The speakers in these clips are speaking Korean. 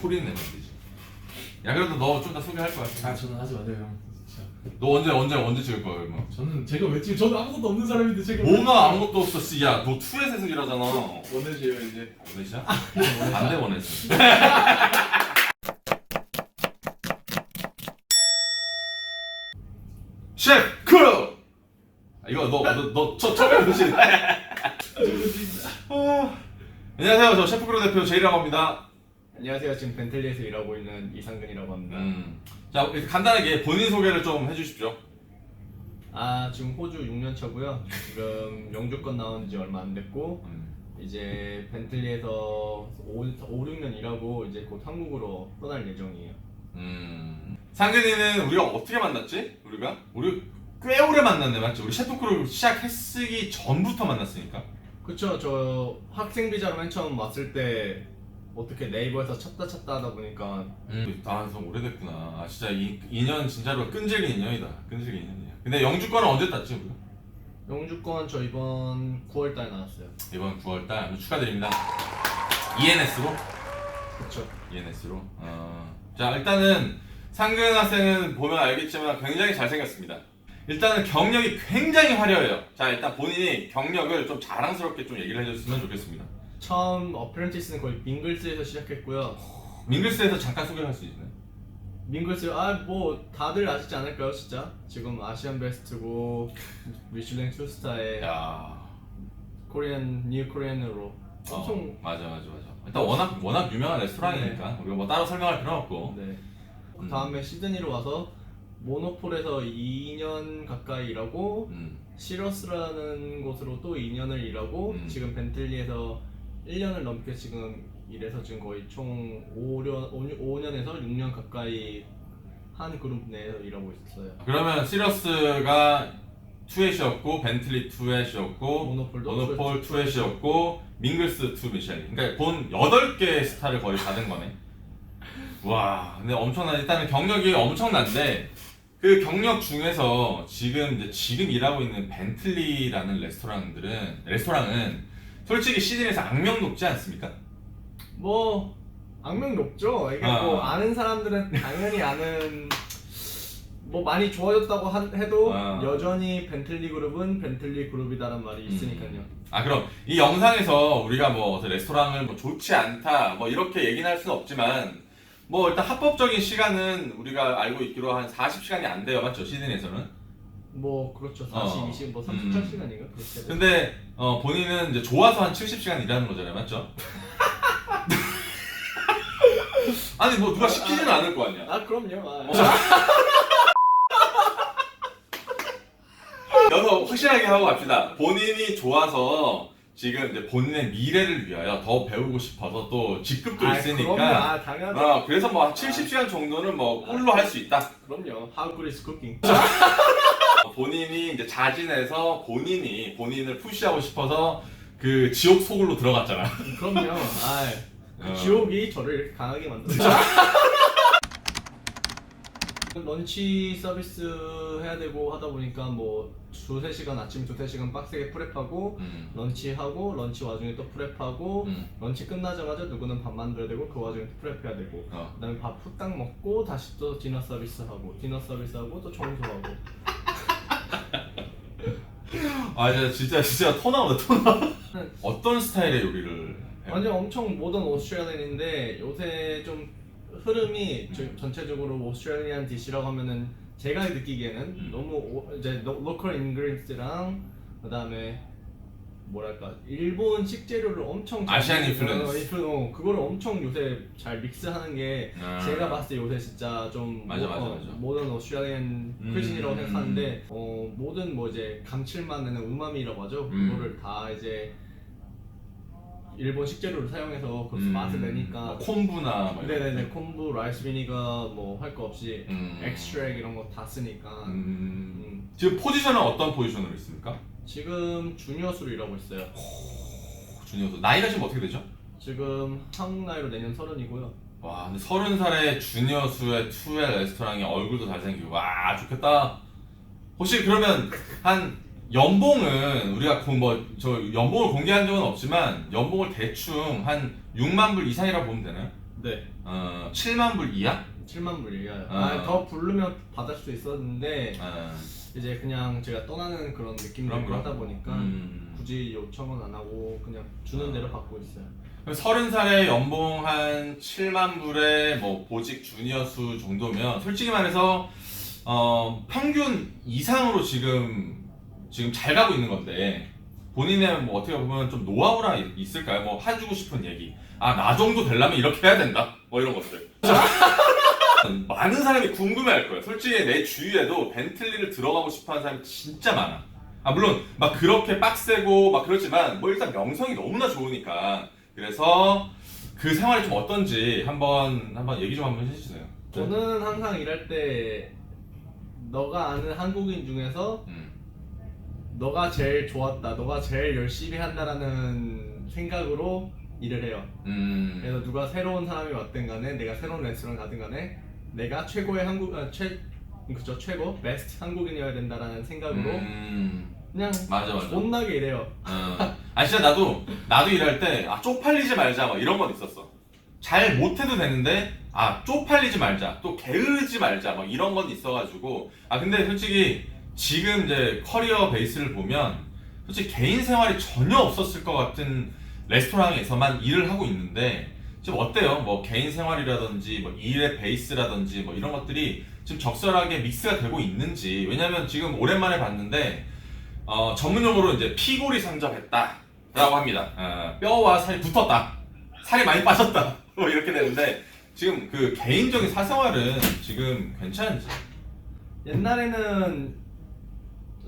소리는 내면 안 되지. 야 그래도 너 좀 더 소개할 거야. 아 저는 하지 마세요 형 진짜 너 언제 언제 언제 찍을 거야 그러면? 저는 제가 왜 지금 저는 아무것도 없는 사람인데 제가 뭐가 아무것도 없어 씨. 야너 투에서 일하잖아. 원해줘요 이제 원해시야? 안돼 원해시. 셰프 크루. 아, 이거 너너너저 처음에 보시. 안녕하세요. 저 셰프 크루 대표 제이라고 합니다. 안녕하세요. 지금 벤틀리에서 일하고 있는 이상근이라고 합니다. 음. 자 간단하게 본인 소개를 좀 해주십시오. 아 지금 호주 6년 차고요. 지금 영주권 나온 지 얼마 안 됐고 음. 이제 벤틀리에서 5, 5 6년 일하고 이제 곧 한국으로 떠날 예정이에요. 음. 상근이는 우리가 어떻게 만났지? 우리가 우리 꽤 오래 만났네 맞지? 우리 셰프 크루 시작했기 전부터 만났으니까. 그쵸? 저 학생 비자로 맨 처음 왔을 때 어떻게 네이버에서 찾다 찾다 하다 보니까 음. 아, 좀 오래됐구나. 아, 진짜 이 인연 진짜로 끈질긴 인연이다. 끈질긴 인연이야. 근데 영주권은 언제 땄지 우리가? 영주권 저 이번 9월달에 나왔어요. 이번 9월달 축하드립니다. ENS로? 그쵸? ENS로. 어. 자 일단은 상근 학생은 보면 알겠지만 굉장히 잘생겼습니다. 일단은 경력이 굉장히 화려해요. 자 일단 본인이 경력을 좀 자랑스럽게 좀 얘기를 해줬으면 좋겠습니다. 처음 어프렌티스는 거의 밍글스에서 시작했고요. 밍글스에서 잠깐 소개할 수 있나요? 밍글스 아 뭐 다들 아시지 않을까요 진짜 지금 아시안 베스트고 미슐랭 투스타에 야. 코리안 뉴 코리안으로 엄청 어, 맞아 맞아 맞아. 일단 워낙 워낙 유명한 레스토랑이니까 우리가 뭐 따로 설명할 필요 없고. 네 음. 다음에 시드니로 와서 모노폴에서 2년 가까이 일하고 음. 시러스라는 곳으로 또 2년을 일하고 음. 지금 벤틀리에서 1년을 넘게 지금 일해서 지금 거의 총 5년, 5년에서 6년 가까이 한 그룹 내에서 일하고 있었어요. 그러면 시러스가 투엣이었고 벤틀리 투엣이었고 모노폴도 모노폴 투엣이었고 밍글스 투 미셸. 그러니까 본 8개 스타를 거의 받은 거네. 와, 근데 엄청나. 일단은 경력이 엄청난데 그 경력 중에서 지금 이제 지금 일하고 있는 벤틀리라는 레스토랑들은 레스토랑은 솔직히 시즌에서 악명 높지 않습니까? 뭐 악명 높죠. 이게 아. 뭐 아는 사람들은 당연히 아는 뭐 많이 좋아졌다고 한- 해도 아. 여전히 벤틀리 그룹은 벤틀리 그룹이다라는 말이 음. 있으니까요. 아 그럼 이 영상에서 우리가 뭐 어떤 레스토랑을 뭐 좋지 않다 뭐 이렇게 얘기는 할 수는 없지만 뭐 일단 합법적인 시간은 우리가 알고 있기로 한 40시간이 안 돼요 맞죠 시드니에서는 뭐 그렇죠. 40, 어. 20, 뭐 음. 38시간인가 그렇게 돼요. 근데 어 본인은 이제 좋아서 한 70시간 일하는 거잖아요 맞죠? 아니 뭐 누가 시키지는 않을 거 아니야 아 그럼요. 아, 여기서 확실하게 하고 갑시다. 본인이 좋아서 지금 이제 본인의 미래를 위하여 더 배우고 싶어서 또 직급도 아, 그럼요. 있으니까 아 당연하죠. 어, 그래서 뭐한 70시간 정도는 뭐 꿀로 할 수 있다. 그럼요. How good is cooking? 어, 본인이 이제 자진해서 본인이 본인을 푸시하고 싶어서 그 지옥 속으로 들어갔잖아. 그럼요. 아, 그 어. 지옥이 저를 강하게 만들었죠. 런치 서비스 해야 되고 하다 보니까 뭐 두세 시간 아침 두세 시간 빡세게 프랩하고 음. 런치하고 런치 와중에 또 프랩하고 음. 런치 끝나자마자 누구는 밥 만들어야 되고 그 와중에 또 프랩해야 되고 어. 그다음에 밥 후딱 먹고 다시 또 디너 서비스 하고 디너 서비스 하고 또 청소하고 아 진짜 진짜 진짜 토 나온다 토 나. 어떤 스타일의 요리를 해요? 완전 엄청 모던 오스트레일리안인데 요새 좀 흐름이 음. 저- 전체적으로 오스트레일리안 디시라고 하면은 제가 느끼기에는 음. 너무 오- 이제 로, 로컬 인그리디랑 그다음에 뭐랄까 일본 식재료를 엄청 잘 아시안 믹스- 인플루언스. 어, 인플루- 어, 그거를 엄청 요새 잘 믹스하는 게 아. 제가 봤을 때 요새 진짜 좀 맞아, 모, 맞아, 어, 맞아. 모던 오스트레일리안 음. 퀴즈이라고 생각하는데 어, 모든 뭐 이제 감칠맛 내는 우마미라고 하죠 음. 그거를 다 이제 일본 식재료를 사용해서 그 음. 맛을 내니까 뭐 콤부나 뭐 이런 네네네 콤부 라이스 비니가 뭐 할 거 없이 음. 엑스트랙 이런 거 다 쓰니까 음. 음, 지금 포지션은 어떤 포지션으로 있습니까? 지금 주니어수로 일하고 있어요 주니어도 나이가 지금 어떻게 되죠? 지금 한국 나이로 내년 서른이고요 와 근데 서른 살의 주니어 수의 투의 레스토랑이 얼굴도 잘생기고 와 좋겠다. 혹시 그러면 한 연봉은 우리가 뭐저 연봉을 공개한 적은 없지만 연봉을 대충 한 6만 불 이상이라고 보면 되나요? 네. 어, 7만 불 이하? 7만 불 이하요. 아. 아, 더 부르면 받을 수 있었는데 어, 이제 그냥 제가 떠나는 그런 느낌으로 그럼, 그럼. 하다 보니까 음. 굳이 요청은 안 하고 그냥 주는 대로 받고 있어요. 그럼 30살에 연봉 한 7만 불에 뭐 보직 주니어 수 정도면 솔직히 말해서 어, 평균 이상으로 지금 지금 잘 가고 있는 건데 본인의 뭐 어떻게 보면 좀 노하우라 있- 있을까요? 뭐 해주고 싶은 얘기. 아 나 정도 되려면 이렇게 해야 된다. 뭐 이런 것들. 많은 사람이 궁금해할 거예요. 솔직히 내 주위에도 벤틀리를 들어가고 싶어하는 사람이 진짜 많아. 아 물론 막 그렇게 빡세고 막 그렇지만 뭐 일단 명성이 너무나 좋으니까 그래서 그 생활이 좀 어떤지 한번 한번 얘기 좀 한번 해주세요. 저는 항상 일할 때 너가 아는 한국인 중에서 음, 너가 제일 좋았다, 너가 제일 열심히 한다라는 생각으로 일을 해요. 음, 그래서 누가 새로운 사람이 왔든 간에 내가 새로운 레스토랑 가든 간에 내가 최고의 한국 아, 최 그죠 최고 베스트 한국인이어야 된다라는 생각으로 음, 그냥 맞아 맞아. 존나게 일해요. 어. 아 진짜 나도 나도 일할 때 아 쪽팔리지 말자 막 이런 건 있었어. 잘 못해도 되는데 아 쪽팔리지 말자 또 게으르지 말자 막 이런 건 있어가지고 아 근데 솔직히 지금 이제 커리어 베이스를 보면 솔직히 개인 생활이 전혀 없었을 것 같은 레스토랑에서만 일을 하고 있는데 지금 어때요? 뭐 개인 생활이라든지 뭐 일의 베이스라든지 뭐 이런 것들이 지금 적절하게 믹스가 되고 있는지 왜냐면 지금 오랜만에 봤는데 어, 전문 용어로 이제 피골이 상접했다라고 합니다. 어, 뼈와 살이 붙었다. 살이 많이 빠졌다. 뭐 이렇게 되는데 지금 그 개인적인 사생활은 지금 괜찮은지. 옛날에는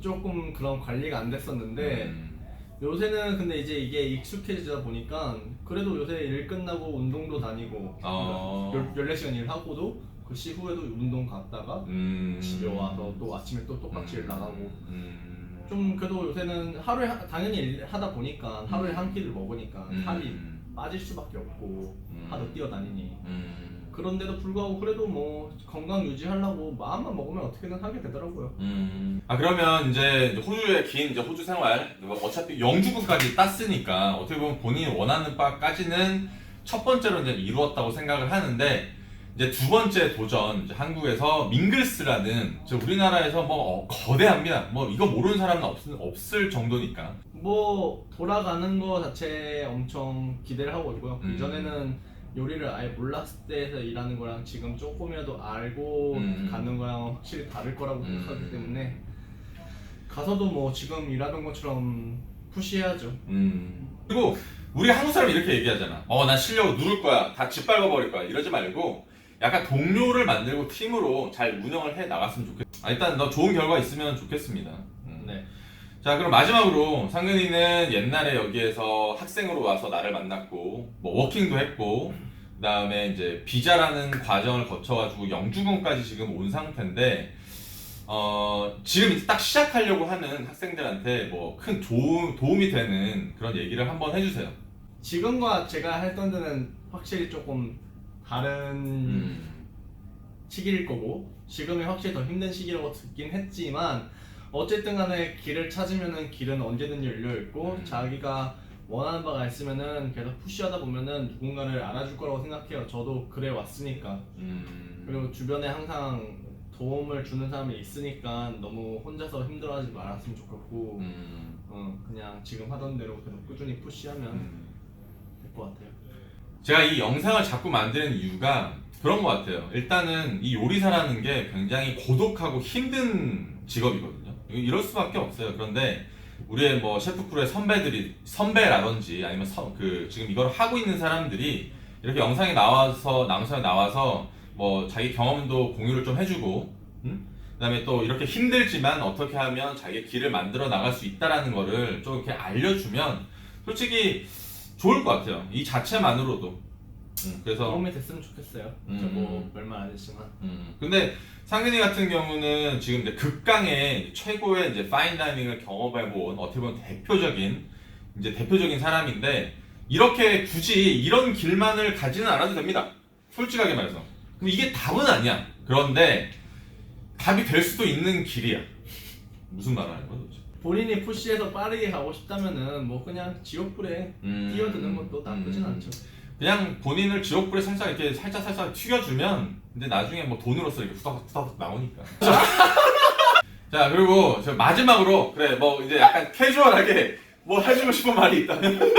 조금 그런 관리가 안 됐었는데 음, 요새는 근데 이제 이게 익숙해지다 보니까 그래도 요새 일 끝나고 운동도 다니고 어. 열, 14시간 일하고도 그 시후에도 운동 갔다가 음, 집에 와서 또 아침에 또 똑같이 일 나가고. 음, 좀 그래도 요새는 하루에 하- 당연히 일 하다 보니까 하루에 음. 한 끼를 먹으니까 음, 살이 빠질 수밖에 없고 음. 하도 뛰어다니니. 음, 그런데도 불구하고 그래도 뭐 건강 유지하려고 마음만 먹으면 어떻게든 하게 되더라고요. 음. 아 그러면 이제 호주의 긴 이제 호주 생활 어차피 영주권까지 땄으니까 어떻게 보면 본인이 원하는 바까지는 첫 번째로 이제 이루었다고 생각을 하는데 이제 두 번째 도전 이제 한국에서 밍글스라는 저 우리나라에서 뭐 어, 거대합니다. 뭐 이거 모르는 사람은 없, 없을 정도니까. 뭐 돌아가는 거 자체 엄청 기대를 하고 있고요. 음. 이전에는 요리를 아예 몰랐을 때에서 일하는 거랑 지금 조금이라도 알고 음. 가는 거랑 확실히 다를 거라고 음. 생각하기 때문에 가서도 뭐 지금 일하던 것처럼 푸시해야죠. 음. 그리고 우리 한국 사람이 이렇게 얘기하잖아. 어, 난 실력을 누를 거야. 다 짓밟아 버릴 거야. 이러지 말고 약간 동료를 만들고 팀으로 잘 운영을 해 나갔으면 좋겠. 아, 일단 너 좋은 결과 있으면 좋겠습니다. 음. 네. 자, 그럼 마지막으로 상근이는 옛날에 여기에서 학생으로 와서 나를 만났고 뭐 워킹도 했고 그다음에 이제 비자라는 과정을 거쳐가지고 영주권까지 지금 온 상태인데 어 지금 이제 딱 시작하려고 하는 학생들한테 뭐 큰 도움 도움이 되는 그런 얘기를 한번 해주세요. 지금과 제가 했던 데는 확실히 조금 다른 음. 시기일 거고 지금이 확실히 더 힘든 시기라고 듣긴 했지만 어쨌든 간에 길을 찾으면은 길은 언제든지 열려 있고 음. 자기가 원하는 바가 있으면은 계속 푸시하다 보면은 누군가를 알아줄 거라고 생각해요. 저도 그래 왔으니까. 음. 그리고 주변에 항상 도움을 주는 사람이 있으니까 너무 혼자서 힘들어하지 말았으면 좋겠고 음. 어, 그냥 지금 하던 대로 계속 꾸준히 푸시하면 음. 될 것 같아요. 제가 이 영상을 자꾸 만드는 이유가 그런 것 같아요. 일단은 이 요리사라는 게 굉장히 고독하고 힘든 직업이거든요. 이거 이럴 수밖에 없어요. 그런데 우리의 뭐 셰프크루의 선배들이 선배라든지 아니면 서- 그 지금 이걸 하고 있는 사람들이 이렇게 영상에 나와서 영상에 나와서 뭐 자기 경험도 공유를 좀 해주고, 음? 그다음에 또 이렇게 힘들지만 어떻게 하면 자기 길을 만들어 나갈 수 있다라는 거를 좀 이렇게 알려주면 솔직히 좋을 것 같아요. 이 자체만으로도. 음, 그래서 도움이 됐으면 좋겠어요. 음. 저뭐 별말 안 했지만 음, 근데 상근이 같은 경우는 지금 이제 극강의 최고의 이제 파인다이닝을 경험해본 어떻게 보면 대표적인 이제 대표적인 사람인데 이렇게 굳이 이런 길만을 가지는 않아도 됩니다. 솔직하게 말해서. 그럼 이게 답은 아니야. 그런데 답이 될 수도 있는 길이야. 무슨 말 하는 거야 도대체? 본인이 푸시해서 빠르게 가고 싶다면은 뭐 그냥 지옥불에 음, 뛰어드는 것도 나쁘진 음. 않죠. 그냥 본인을 지옥불에 살짝 이렇게 살짝 살짝 튀겨주면 근데 나중에 뭐 돈으로서 이렇게 후다닥 후다닥 나오니까. 자 그리고 저 마지막으로 그래 뭐 이제 약간 캐주얼하게 뭐 해주고 싶은 말이 있다면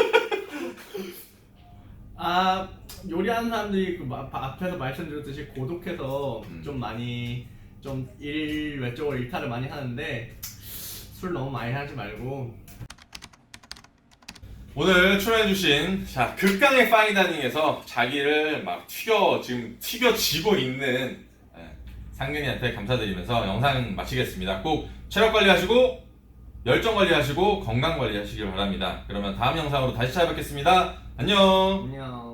아 요리하는 사람들이 그 마- 앞에서 말씀드렸듯이 고독해서 음. 좀 많이 좀 일 외적으로 일탈을 많이 하는데 술 너무 많이 하지 말고 오늘 출연해주신 자 극강의 파이다닝에서 자기를 막 튀겨 지금 튀겨지고 있는 예, 상근이한테 감사드리면서 영상 마치겠습니다. 꼭 체력 관리하시고 열정 관리하시고 건강 관리하시길 바랍니다. 그러면 다음 영상으로 다시 찾아뵙겠습니다. 안녕. 안녕.